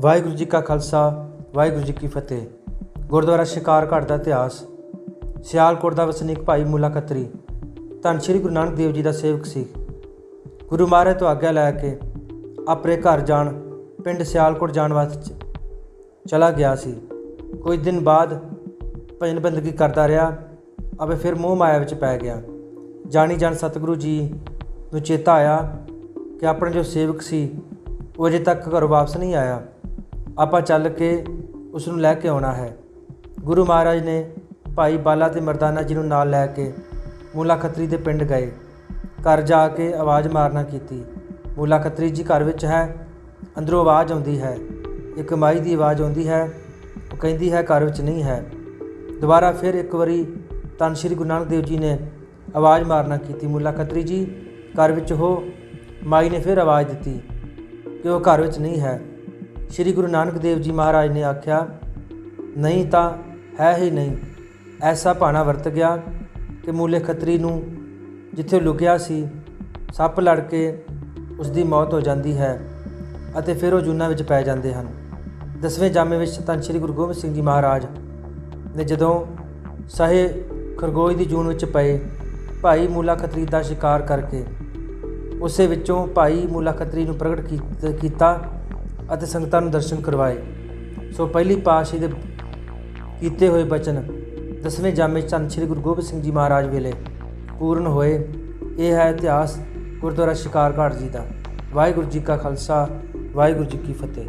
ਵਾਹਿਗੁਰੂ ਜੀ ਕਾ ਖਾਲਸਾ, ਵਾਹਿਗੁਰੂ ਜੀ ਕੀ ਫਤਿਹ। ਗੁਰਦੁਆਰਾ ਸ਼ਿਕਾਰਘਾਟ ਦਾ ਇਤਿਹਾਸ, ਸਿਆਲਕੋਟ ਦਾ ਵਸਨੀਕ ਭਾਈ ਮੁੱਲਾ ਖੱਤਰੀ ਧੰਨ ਸ਼੍ਰੀ ਗੁਰੂ ਨਾਨਕ ਦੇਵ ਜੀ ਦਾ ਸੇਵਕ ਸੀ। ਗੁਰੂ ਮਹਾਰਾਜ ਤੋਂ ਆਗਿਆ ਲੈ ਕੇ ਆਪਣੇ ਘਰ ਜਾਣ, ਪਿੰਡ ਸਿਆਲਕੋਟ ਜਾਣ ਵਾਸਤੇ ਚਲਾ ਗਿਆ ਸੀ। ਕੁਝ ਦਿਨ ਬਾਅਦ ਭਜਨ ਬੰਦਗੀ ਕਰਦਾ ਰਿਹਾ ਅਬੇ ਫਿਰ ਮੋਹ ਮਾਇਆ ਵਿੱਚ ਪੈ ਗਿਆ। ਜਾਣੀ ਜਾਣ ਸਤਿਗੁਰੂ ਜੀ ਨੂੰ ਚੇਤਾ ਆਇਆ ਕਿ ਆਪਣੇ ਜੋ ਸੇਵਕ ਸੀ, ਉਹ ਅਜੇ ਤੱਕ ਘਰੋਂ ਵਾਪਸ ਨਹੀਂ ਆਇਆ। ਆਪਾਂ ਚੱਲ ਕੇ ਉਸ ਨੂੰ ਲੈ ਕੇ ਆਉਣਾ ਹੈ। ਗੁਰੂ ਮਹਾਰਾਜ ਨੇ ਭਾਈ ਬਾਲਾ ਤੇ ਮਰਦਾਨਾ ਜੀ ਨੂੰ ਨਾਲ ਲੈ ਕੇ ਮੂਲਾ ਖੱਤਰੀ ਦੇ ਪਿੰਡ ਗਏ। ਘਰ ਜਾ ਕੇ ਆਵਾਜ਼ ਮਾਰਨਾ ਕੀਤੀ। ਮੂਲਾ ਖੱਤਰੀ ਜੀ ਘਰ ਵਿੱਚ ਹੈ, ਅੰਦਰੋਂ ਆਵਾਜ਼ ਆਉਂਦੀ ਹੈ। ਇੱਕ ਮਾਈ ਦੀ ਆਵਾਜ਼ ਆਉਂਦੀ ਹੈ, ਉਹ ਕਹਿੰਦੀ ਹੈ, ਘਰ ਵਿੱਚ ਨਹੀਂ ਹੈ। ਦੁਬਾਰਾ ਫਿਰ ਇੱਕ ਵਾਰੀ ਧੰਨ ਸ਼੍ਰੀ ਗੁਰੂ ਨਾਨਕ ਦੇਵ ਜੀ ਨੇ ਆਵਾਜ਼ ਮਾਰਨਾ ਕੀਤੀ। ਮੁੱਲਾ ਖੱਤਰੀ ਜੀ, ਘਰ ਵਿੱਚ ਹੋ, ਮਾਈ ਨੇ ਫਿਰ ਆਵਾਜ਼ ਦਿੱਤੀ ਕਿ ਉਹ ਘਰ ਵਿੱਚ ਨਹੀਂ ਹੈ। ਸ਼੍ਰੀ ਗੁਰੂ ਨਾਨਕ ਦੇਵ ਜੀ ਮਹਾਰਾਜ ਨੇ ਆਖਿਆ, ਨਹੀਂ ਤਾਂ ਹੈ ਹੀ ਨਹੀਂ। ਐਸਾ ਭਾਣਾ ਵਰਤ ਗਿਆ ਕਿ ਮੂਲੇ ਖੱਤਰੀ ਨੂੰ ਜਿੱਥੇ ਉਹ ਲੁਕਿਆ ਸੀ, ਸੱਪ ਲੜ ਕੇ ਉਸ ਦੀ ਮੌਤ ਹੋ ਜਾਂਦੀ ਹੈ ਅਤੇ ਫਿਰ ਉਹ ਜੂਨਾਂ ਵਿੱਚ ਪੈ ਜਾਂਦੇ ਹਨ। ਦਸਵੇਂ ਜਾਮੇ ਵਿੱਚ ਧੰਨ ਸ਼੍ਰੀ ਗੁਰੂ ਗੋਬਿੰਦ ਸਿੰਘ ਜੀ ਮਹਾਰਾਜ ਨੇ ਜਦੋਂ ਸਹੇ ਖਰਗੋਸ਼ ਦੀ ਜੂਨ ਵਿੱਚ ਪਏ ਭਾਈ ਮੂਲਾ ਖੱਤਰੀ ਦਾ ਸ਼ਿਕਾਰ ਕਰਕੇ ਉਸੇ ਵਿੱਚੋਂ ਭਾਈ ਮੂਲਾ ਖੱਤਰੀ ਨੂੰ ਪ੍ਰਗਟ ਕੀ- ਕੀਤਾ ਅਤੇ ਸੰਗਤਾਂ ਨੂੰ ਦਰਸ਼ਨ ਕਰਵਾਏ। ਸੋ ਪਹਿਲੀ ਪਾਤਸ਼ਾਹੀ ਦੇ ਕੀਤੇ ਹੋਏ ਬਚਨ, ਦਸਵੇਂ ਜਾਮੇ ਚੰਦ ਸ਼੍ਰੀ ਗੁਰੂ ਗੋਬਿੰਦ ਸਿੰਘ ਜੀ ਮਹਾਰਾਜ ਵੇਲੇ ਪੂਰਨ ਹੋਏ। ਇਹ ਹੈ ਇਤਿਹਾਸ ਗੁਰਦੁਆਰਾ ਸ਼ਿਕਾਰਘਾਟ ਜੀ ਦਾ। ਵਾਹਿਗੁਰੂ ਜੀ ਕਾ ਖਾਲਸਾ, ਵਾਹਿਗੁਰੂ ਜੀ ਕੀ ਫਤਿਹ।